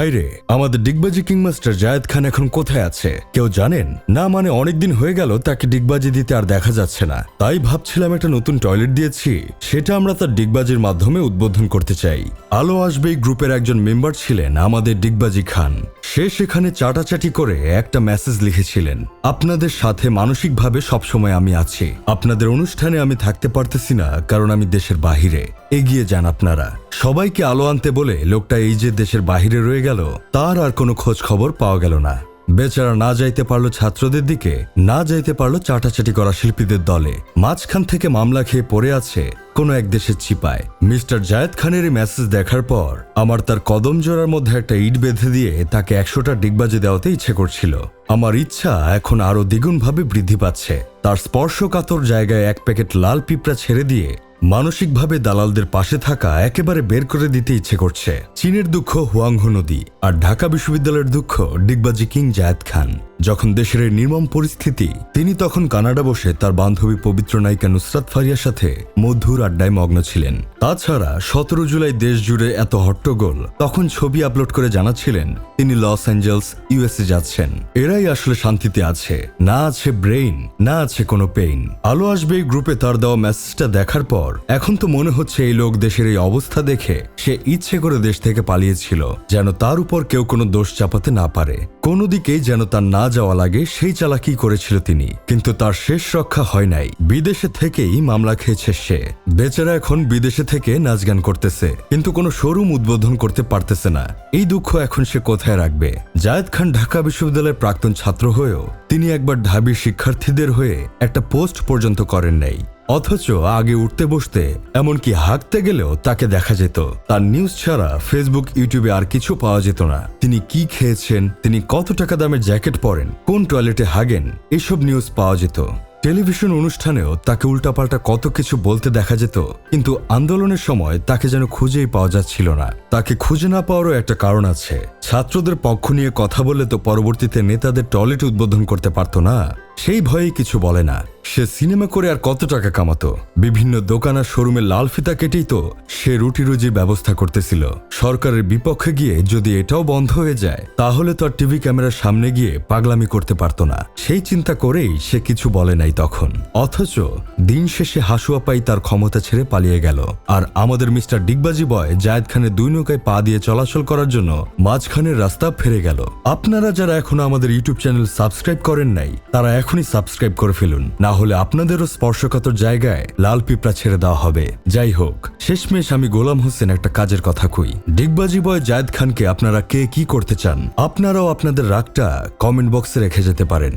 ভাইরে আমাদের ডিগবাজি কিংমাস্টার জায়েদ খান এখন কোথায় আছে? কেউ জানেন? না মানে অনেকদিন হয়ে গেল তাকে ডিগবাজি দিতে আর দেখা যাচ্ছে না। তাই ভাবছিলাম একটা নতুন টয়লেট দিয়েছি। সেটা আমরা তার ডিগবাজির মাধ্যমে উদ্বোধন করতে চাই। আলো আসবে গ্রুপের একজন মেম্বার ছিলেন আমাদের ডিগবাজি খান। সে সেখানে চাটাচাটি করে একটা মেসেজ লিখেছিলেন, আপনাদের সাথে মানসিকভাবে সবসময় আমি আছি। আপনাদের অনুষ্ঠানে আমি থাকতে পারতেছি না, কারণ আমি দেশের বাহিরে। এগিয়ে যান আপনারা। সবাইকে আলো আনতে বলে লোকটা এই যে দেশের বাহিরে রয়ে গেল, তার আর কোনো খোঁজ খবর পাওয়া গেল না। বেচারা না যাইতে পারল ছাত্রদের দিকে, না যাইতে পারল চাটাচাটি করা শিল্পীদের দলে। মাঝখান থেকে মামলা খেয়ে পড়ে আছে কোনো এক দেশের চিপায় মিস্টার জায়েদ খানের এই মেসেজ দেখার পর আমার তার কদম জোড়ার মধ্যে একটা ইট বেঁধে দিয়ে তাকে একশোটা ডিগবাজি দেওয়াতে ইচ্ছে করছিল। আমার ইচ্ছা এখন আরও দ্বিগুণভাবে বৃদ্ধি পাচ্ছে। তার স্পর্শকাতর জায়গায় এক প্যাকেট লাল পিঁপড়া ছেড়ে দিয়ে মানসিকভাবে দালালদের পাশে থাকা একেবারে বের করে দিতে ইচ্ছে করছে। চীনের দুঃখ হুয়াংহো নদী আর ঢাকা বিশ্ববিদ্যালয়ের দুঃখ ডিগবাজি কিং জায়েদ খান। যখন দেশের এই নির্মম পরিস্থিতি, তিনি তখন কানাডা বসে তার বান্ধবী পবিত্র নায়িকা নুসরাত ফারিয়ার সাথে মধুর আড্ডায় মগ্ন ছিলেন। তাছাড়া সতেরো জুলাই দেশ জুড়ে এত হট্টগোল, তখন ছবি আপলোড করে জানাচ্ছিলেন, তিনি লস অ্যাঞ্জেলস, ইউএসএ যাচ্ছেন। এরাই আসলে শান্তিতে আছে, না আছে ব্রেইন, না আছে কোনো পেইন। আলো আসবে এই গ্রুপে তার দেওয়া মেসেজটা দেখার পর, এখন তো মনে হচ্ছে এই লোক দেশের এই অবস্থা দেখে সে ইচ্ছে করে দেশ থেকে পালিয়েছিল, যেন তার উপর কেউ কোনো দোষ চাপাতে না পারে। কোনো দিকেই যেন তার না যাওয়া লাগে, সেই চালাকি করেছিল তিনি। কিন্তু তার শেষ রক্ষা হয় নাই। বিদেশে থেকেই মামলা খেয়েছে সে। বেচারা এখন বিদেশে থেকে নাচ গান করতেছে। কিন্তু কোনো শোরুম উদ্বোধন করতে পারতেছে না। এই দুঃখ এখন সে কোথায় রাখবে? জায়েদ খান ঢাকা বিশ্ববিদ্যালয়ের প্রাক্তন ছাত্র হয়েও তিনি একবার ঢাবির শিক্ষার্থীদের হয়ে একটা পোস্ট পর্যন্ত করেন নাই। অথচ আগে উঠতে বসতে, এমনকি হাঁকতে গেলেও তাকে দেখা যেত। তার নিউজ ছাড়া ফেসবুক ইউটিউবে আর কিছু পাওয়া যেত না। তিনি কি খেয়েছেন, তিনি কত টাকা দামের জ্যাকেট পরেন, কোন টয়লেটে হাগেন, এসব নিউজ পাওয়া যেত। টেলিভিশন অনুষ্ঠানেও তাকে উল্টাপাল্টা কত কিছু বলতে দেখা যেত, কিন্তু আন্দোলনের সময় তাকে যেন খুঁজেই পাওয়া যাচ্ছিল না। তাকে খুঁজে না পাওয়ারও একটা কারণ আছে। ছাত্রদের পক্ষ নিয়ে কথা বলে তো পরবর্তীতে নেতাদের টয়লেট উদ্বোধন করতে পারতো না। সেই ভয়েই কিছু বলে না। সে সিনেমা করে আর কত টাকা কামাতো? বিভিন্ন দোকান আর শোরুমে লাল ফিতা কেটেই তো সে রুটি রুজির ব্যবস্থা করতেছিল। সরকারের বিপক্ষে গিয়ে যদি এটাও বন্ধ হয়ে যায়, তাহলে তো আর টিভি ক্যামেরার সামনে গিয়ে পাগলামি করতে পারতো না। সেই চিন্তা করেই সে কিছু বলে নাই তখন। অথচ দিন শেষে হাসুয়া পাই তার ক্ষমতা ছেড়ে পালিয়ে গেল। আর আমাদের মিস্টার ডিগবাজি বয় জায়েদ খানের দুই নৌকায় পা দিয়ে চলাচল করার জন্য মাঝখানের রাস্তা ফেরে গেল। আপনারা যারা এখনও আমাদের ইউটিউব চ্যানেল সাবস্ক্রাইব করেন নাই, তারা এখনই সাবস্ক্রাইব করে ফেলুন। না হলে আপনাদেরও স্পর্শকাতর জায়গায় লাল পিঁপড়া ছেড়ে দেওয়া হবে। যাই হোক, শেষমেশ আমি গোলাম হোসেন একটা কাজের কথা কই। ডিগবাজি বয় জায়দ খানকে আপনারা কে কি করতে চান, আপনারাও আপনাদের রাগটা কমেন্ট বক্সে রেখে যেতে পারেন।